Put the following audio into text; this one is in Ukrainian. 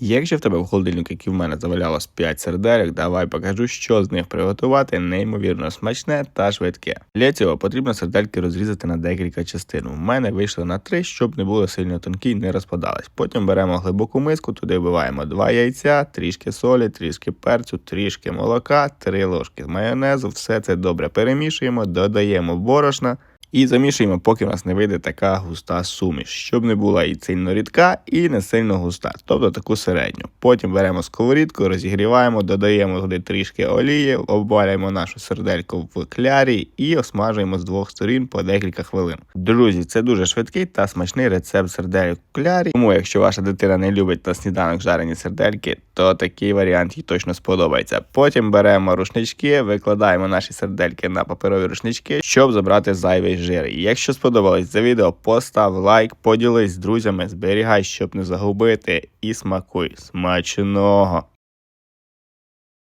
Якщо в тебе в холодильнику, як і в мене, завалялось 5 сердерок, давай покажу, що з них приготувати неймовірно смачне та швидке. Для цього потрібно сердельки розрізати на декілька частин. У мене вийшло на 3, щоб не було сильно тонкі і не розпадались. Потім беремо глибоку миску, туди вбиваємо 2 яйця, трішки солі, трішки перцю, трішки молока, 3 ложки майонезу. Все це добре перемішуємо, додаємо борошна. І замішуємо, поки в нас не вийде така густа суміш, щоб не була і сильно рідка, і не сильно густа, тобто таку середню. Потім беремо сковорідку, розігріваємо, додаємо туди трішки олії, обвалюємо нашу сердельку в клярі і осмажуємо з двох сторін по декілька хвилин. Друзі, це дуже швидкий та смачний рецепт сердельок в клярі. Тому, якщо ваша дитина не любить на сніданок жарені сердельки, то такий варіант їй точно сподобається. Потім беремо рушнички, викладаємо наші сердельки на паперові рушнички, щоб забрати зайвий жир. І Якщо сподобалось це відео, постав лайк, поділись з друзями, зберігай, щоб не загубити, і смакуй. Смачного!